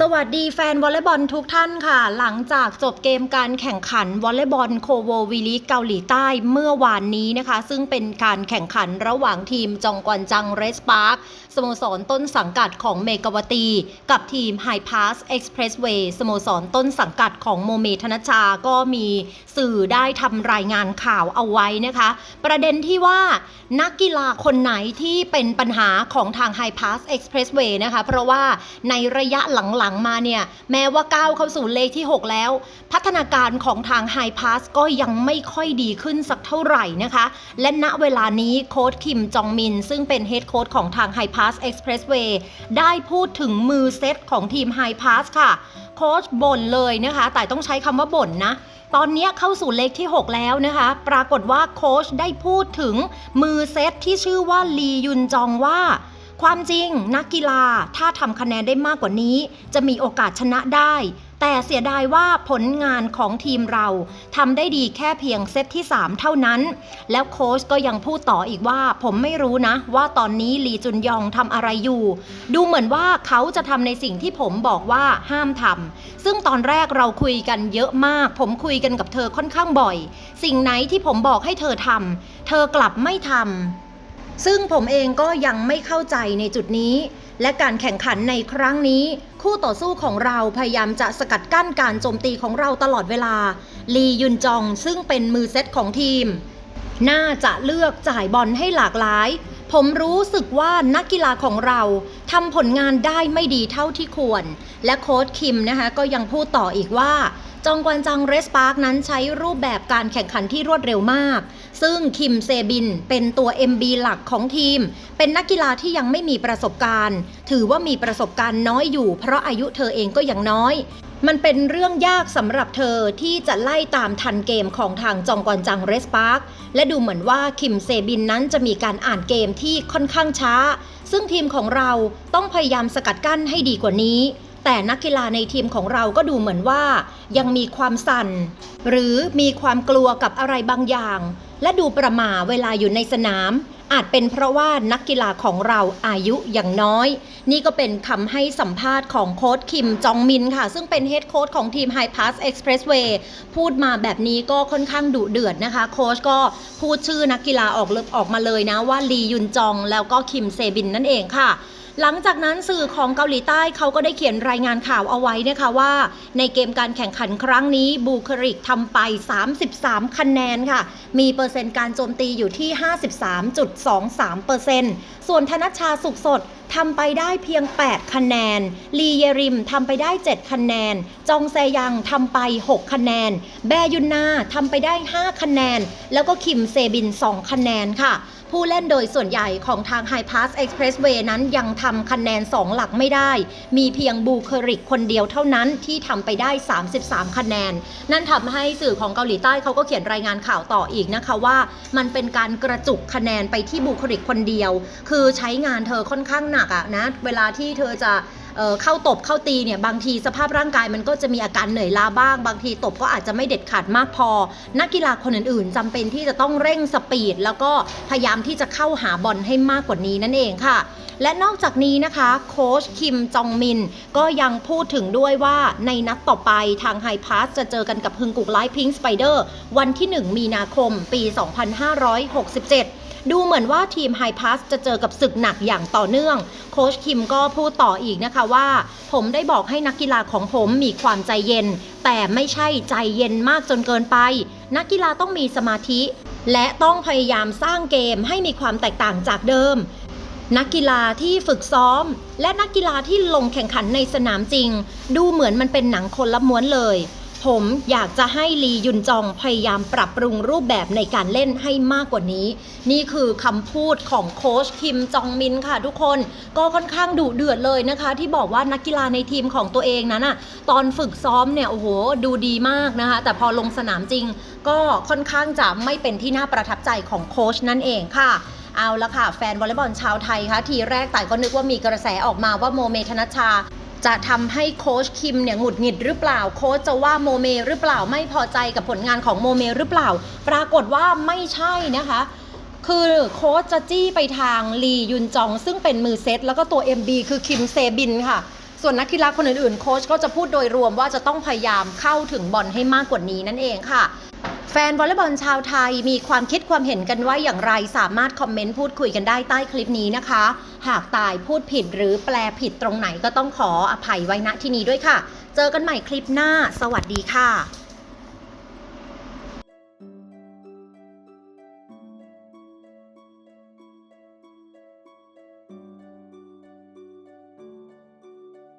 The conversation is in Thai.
สวัสดีแฟนวอลเลย์บอลทุกท่านค่ะ หลังจากจบเกมการแข่งขันวอลเลย์บอลโคโววีลีเกาหลีใต้เมื่อวานนี้นะคะ ซึ่งเป็นการแข่งขันระหว่างทีมจองกวนจังเรสปาร์คสโมสรต้นสังกัดของเมกาวตี กับทีมไฮพาสเอ็กซ์เพรสเวย์สโมสรต้นสังกัดของโมเมธนชาก็มีสื่อได้ทำรายงานข่าวเอาไว้นะคะ ประเด็นที่ว่านักกีฬาคนไหนที่เป็นปัญหาของทาง High Pass Expressway นะคะเพราะว่าในระยะหลังๆมาเนี่ย แม้ว่าก้าวเข้าสู่เลขที่ 6 แล้ว พัฒนาการของทาง High Pass ก็ยังไม่ค่อยดีขึ้นสักเท่าไหร่นะคะ และณเวลานี้โค้ชคิมจองมิน ซึ่งเป็นเฮดโค้ชของทาง High Pass Expressway ได้พูดถึงมือเซตของทีม High Pass ค่ะ โค้ชบ่นเลยนะคะ แต่ต้องใช้คำว่าบ่นนะตอนนี้เข้าสู่เลขที่ 6 แล้วนะคะ ปรากฏว่าโค้ชได้พูดถึงมือเซตที่ชื่อว่าลียุนจองว่า ความจริงนักกีฬาถ้าทำคะแนนได้มากกว่านี้ จะมีโอกาสชนะได้ แต่เสียดายว่าผลงานของทีมเราทำได้ดีแค่เพียงเซตที่ 3 เท่านั้น แล้วโค้ชก็ยังพูดต่ออีกว่า ผมไม่รู้นะ ว่าตอนนี้ลีจุนยองทำอะไรอยู่ ดูเหมือนว่าเขาจะทำในสิ่งที่ผมบอกว่าห้ามทำซึ่งตอนแรกเราคุยกันเยอะมาก ผมคุยกันกับเธอค่อนข้างบ่อย สิ่งไหนที่ผมบอกให้เธอทำเธอกลับไม่ทำ ซึ่งผมเองก็ยังไม่เข้าใจในจุดนี้ และการแข่งขันในครั้งนี้ คู่ต่อสู้ของเราพยายามจะสกัดกั้นการโจมตีของเราตลอดเวลา ลียุนจองซึ่งเป็นมือเซตของทีม น่าจะเลือกจ่ายบอลให้หลากหลาย ผมรู้สึกว่านักกีฬาของเราทำผลงานได้ไม่ดีเท่าที่ควร และโค้ชคิมนะคะก็ยังพูดต่ออีกว่า จองกวนจังเรสปาร์กนั้นใช้รูปแบบการแข่งขันที่รวดเร็วมาก ซึ่งคิมเซบินเป็นตัว MB หลักของทีม เป็นนักกีฬาที่ยังไม่มีประสบการณ์ ถือว่ามีประสบการณ์น้อยอยู่ เพราะอายุเธอเองก็ยังน้อย มันเป็นเรื่องยากสำหรับเธอที่จะไล่ตามทันเกมของทางจองกอนจังเรสปาร์คและดูเหมือนว่าคิมเซบินนั้นจะมีการอ่านเกมที่ค่อนข้างช้า ซึ่งทีมของเราต้องพยายามสกัดกั้นให้ดีกว่านี้ แต่นักกีฬาในทีมของเราก็ดูเหมือนว่า ยังมีความสั่น หรือมีความกลัวกับอะไรบางอย่าง และดูประหม่าเวลาอยู่ในสนาม อาจเป็นเพราะว่านักกีฬาของเราอายุอย่างน้อย นี่ก็เป็นคำให้สัมภาษณ์ของโค้ชคิมจองมินค่ะ ซึ่งเป็นเฮดโค้ชของทีม High Pass Expressway พูดมาแบบนี้ก็ค่อนข้างดุเดือดนะคะ โค้ชก็พูดชื่อนักกีฬาออกเลยออกมาเลยนะว่าลียุนจองแล้วก็คิมเซบินนั่นเองค่ะ หลังจากนั้นสื่อของเกาหลีใต้เขาก็ได้เขียนรายงานข่าวเอาไว้นะคะว่า ในเกมการแข่งขันครั้งนี้บูคาริกทำไป 33 คะแนนค่ะ มีเปอร์เซ็นต์การโจมตีอยู่ที่ 53.23%ส่วนธนชชาสุขสดทำไปได้เพียง 8 คะแนน ลีเยริมทำไปได้ 7 คะแนน จองแซยังทำไป 6 คะแนน แบยุนนาทำไปได้ 5 คะแนน แล้วก็คิมเซบิน 2 คะแนนค่ะ ผู้เล่นโดยส่วนใหญ่ของทาง High Pass Expressway นั้นยังทำคะแนน 2 หลักไม่ได้ มีเพียงบูเคอริกคนเดียวเท่านั้นที่ทำไปได้ 33 คะแนน นั่นทำให้สื่อของเกาหลีใต้เขาก็เขียนรายงานข่าวต่ออีกนะคะว่า มันเป็นการกระจุกคะแนนไปที่บูเคอริกคนเดียว คือใช้งานเธอค่อนข้างหนักอะนะ เวลาที่เธอจะ เเข้าตบเข้าตีเนี่ยบางทีสภาพร่างกายมันก็จะมีอาการเหนื่อยล้าบ้าง บางทีตบก็อาจจะไม่เด็ดขาดมากพอ นักกีฬาคนอื่นๆจำเป็นที่จะต้องเร่งสปีด แล้วก็พยายามที่จะเข้าหาบอลให้มากกว่านี้นั่นเองค่ะ และนอกจากนี้นะคะโค้ชคิมจองมิน ก็ยังพูดถึงด้วยว่าในนัดต่อไปทางไฮพาสจะเจอกันกับฮึงกุกไลพิงสไปเดอร์วันที่ 1 มีนาคมปี 2567 ดูเหมือนว่าทีมไฮพาสจะเจอกับศึกหนักอย่างต่อเนื่อง โค้ชคิมก็พูดต่ออีกนะคะว่า ผมได้บอกให้นักกีฬาของผมมีความใจเย็น แต่ไม่ใช่ใจเย็นมากจนเกินไป นักกีฬาต้องมีสมาธิ และต้องพยายามสร้างเกมให้มีความแตกต่างจากเดิมนักกีฬาที่ฝึกซ้อม และนักกีฬาที่ลงแข่งขันในสนามจริง ดูเหมือนมันเป็นหนังคนละม้วนเลย ผมอยากจะให้ลียุนจองพยายามปรับปรุงรูปแบบในการเล่นให้มากกว่านี้ นี่คือคำพูดของโค้ชคิมจองมินค่ะทุกคนก็ค่อนข้างดุเดือดเลยนะคะ ที่บอกว่านักกีฬาในทีมของตัวเองนั้นน่ะตอนฝึกซ้อมเนี่ยโอ้โหดูดีมากนะคะ แต่พอลงสนามจริง ก็ค่อนข้างจะไม่เป็นที่น่าประทับใจของโค้ชนั่นเองค่ะเอาละค่ะ แฟนวอลเลย์บอลชาวไทยคะทีแรกแต่ก็นึกว่ามีกระแสออกมาว่าโมเมธนชชา จะทำให้โค้ชคิมเนี่ยหงุดหงิดหรือเปล่า โค้ชจะว่าโมเมหรือเปล่าไม่พอใจกับผลงานของโมเมหรือเปล่า ปรากฏว่าไม่ใช่นะคะ คือโค้ชจะจี้ไปทางลียุนจอง ซึ่งเป็นมือเซตแล้วก็ตัว MB คือคิมเซบินค่ะ ส่วนนักกีฬาคนอื่นๆ โค้ชก็จะพูดโดยรวมว่าจะต้องพยายามเข้าถึงบอลให้มากกว่านี้นั่นเองค่ะ แฟนวอลเลย์บอลชาวไทยมีความคิดความเห็นกันว่าอย่างไรสามารถคอมเมนต์พูดคุยกันได้ใต้คลิปนี้นะคะ หากตายพูดผิดหรือแปลผิดตรงไหนก็ต้องขออภัยไว้ณที่นี้ด้วยค่ะ เจอกันใหม่คลิปหน้า สวัสดีค่ะ